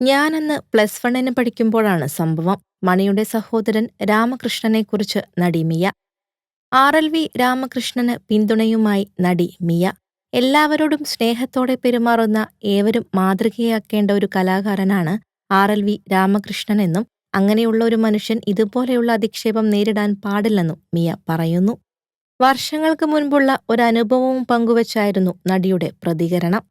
ഞാനന്ന് പ്ലസ് വണ്ണിന് പഠിക്കുമ്പോഴാണ് സംഭവം. മണിയുടെ സഹോദരൻ രാമകൃഷ്ണനെക്കുറിച്ച് നടി മിയ. ആർ എൽ വി രാമകൃഷ്ണന് പിന്തുണയുമായി നടി മിയ. എല്ലാവരോടും സ്നേഹത്തോടെ പെരുമാറുന്ന ഏവരും മാതൃകയാക്കേണ്ട ഒരു കലാകാരനാണ് ആർ എൽ വി രാമകൃഷ്ണൻ എന്നും അങ്ങനെയുള്ള ഒരു മനുഷ്യൻ ഇതുപോലെയുള്ള അധിക്ഷേപം നേരിടാൻ പാടില്ലെന്നും മിയ പറയുന്നു. വർഷങ്ങൾക്ക് മുൻപുള്ള ഒരു അനുഭവവും പങ്കുവച്ചായിരുന്നു നടിയുടെ പ്രതികരണം.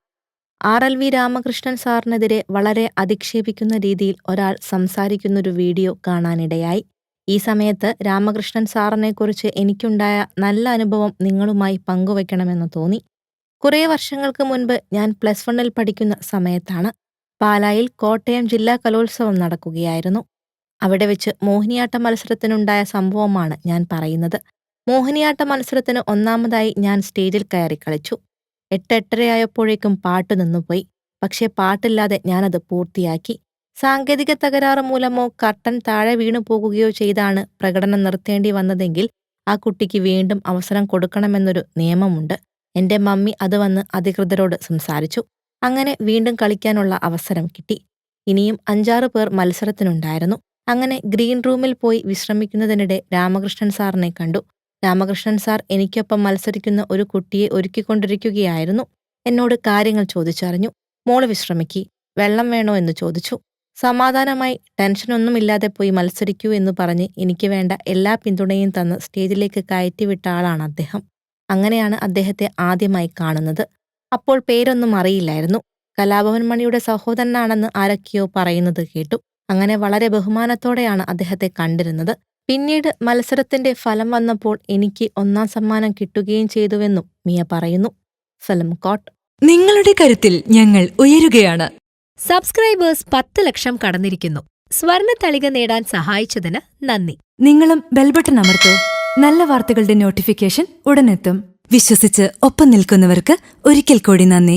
ആർ എൽ വി രാമകൃഷ്ണൻ സാറിനെതിരെ വളരെ അധിക്ഷേപിക്കുന്ന രീതിയിൽ ഒരാൾ സംസാരിക്കുന്നൊരു വീഡിയോ കാണാനിടയായി. ഈ സമയത്ത് രാമകൃഷ്ണൻ സാറിനെക്കുറിച്ച് എനിക്കുണ്ടായ നല്ല അനുഭവം നിങ്ങളുമായി പങ്കുവയ്ക്കണമെന്ന് തോന്നി. കുറേ വർഷങ്ങൾക്ക് മുൻപ് ഞാൻ പ്ലസ് വണ്ണിൽ പഠിക്കുന്ന സമയത്താണ് പാലായിൽ കോട്ടയം ജില്ലാ കലോത്സവം നടക്കുകയായിരുന്നു. അവിടെ വെച്ച് മോഹിനിയാട്ട മത്സരത്തിനുണ്ടായ സംഭവമാണ് ഞാൻ പറയുന്നത്. മോഹിനിയാട്ട മത്സരത്തിന് ഒന്നാമതായി ഞാൻ സ്റ്റേജിൽ കയറി കളിച്ചു. എട്ടെട്ടരയായപ്പോഴേക്കും പാട്ട് നിന്നുപോയി. പക്ഷേ പാട്ടില്ലാതെ ഞാനത് പൂർത്തിയാക്കി. സാങ്കേതിക തകരാറ് മൂലമോ കർട്ടൻ താഴെ വീണു പോകുകയോ ചെയ്താണ് പ്രകടനം നിർത്തേണ്ടി വന്നതെങ്കിൽ ആ കുട്ടിക്ക് വീണ്ടും അവസരം കൊടുക്കണമെന്നൊരു നിയമമുണ്ട്. എന്റെ മമ്മി അത് വന്ന് അധികൃതരോട് സംസാരിച്ചു. അങ്ങനെ വീണ്ടും കളിക്കാനുള്ള അവസരം കിട്ടി. ഇനിയും അഞ്ചാറ് പേർ മത്സരത്തിനുണ്ടായിരുന്നു. അങ്ങനെ ഗ്രീൻ റൂമിൽ പോയി വിശ്രമിക്കുന്നതിനിടെ രാമകൃഷ്ണൻ സാറിനെ കണ്ടു. രാമകൃഷ്ണൻ സാർ എനിക്കൊപ്പം മത്സരിക്കുന്ന ഒരു കുട്ടിയെ ഒരുക്കിക്കൊണ്ടിരിക്കുകയായിരുന്നു. എന്നോട് കാര്യങ്ങൾ ചോദിച്ചറിഞ്ഞു. മോൾ വിശ്രമിക്കി. വെള്ളം വേണോ എന്ന് ചോദിച്ചു. സമാധാനമായി ടെൻഷനൊന്നുമില്ലാതെ പോയി മത്സരിക്കൂ എന്ന് പറഞ്ഞ് എനിക്ക് വേണ്ട എല്ലാ പിന്തുണയും തന്ന് സ്റ്റേജിലേക്ക് കയറ്റിവിട്ട ആളാണ് അദ്ദേഹം. അങ്ങനെയാണ് അദ്ദേഹത്തെ ആദ്യമായി കാണുന്നത്. അപ്പോൾ പേരൊന്നും അറിയില്ലായിരുന്നു. കലാഭവൻ മണിയുടെ സഹോദരനാണെന്ന് ആരൊക്കെയോ പറയുന്നത് കേട്ടു. അങ്ങനെ വളരെ ബഹുമാനത്തോടെയാണ് അദ്ദേഹത്തെ കണ്ടിരുന്നത്. പിന്നീട് മത്സരത്തിന്റെ ഫലം വന്നപ്പോൾ എനിക്ക് ഒന്നാം സമ്മാനം കിട്ടുകയും ചെയ്തുവെന്നും മിയ പറയുന്നു. ഫിലിം കോട്ട്. നിങ്ങളുടെ കരുത്തിൽ ഞങ്ങൾ ഉയരുകയാണ്. സബ്സ്ക്രൈബേഴ്സ് പത്ത് ലക്ഷം കടന്നിരിക്കുന്നു. സ്വർണ തളിക നേടാൻ സഹായിച്ചതിന് നന്ദി. നിങ്ങളും ബെൽബട്ടൺ അമർത്തോ. നല്ല വാർത്തകളുടെ നോട്ടിഫിക്കേഷൻ ഉടനെത്തും. വിശ്വസിച്ച് ഒപ്പം നിൽക്കുന്നവർക്ക് ഒരിക്കൽ കൂടി നന്ദി.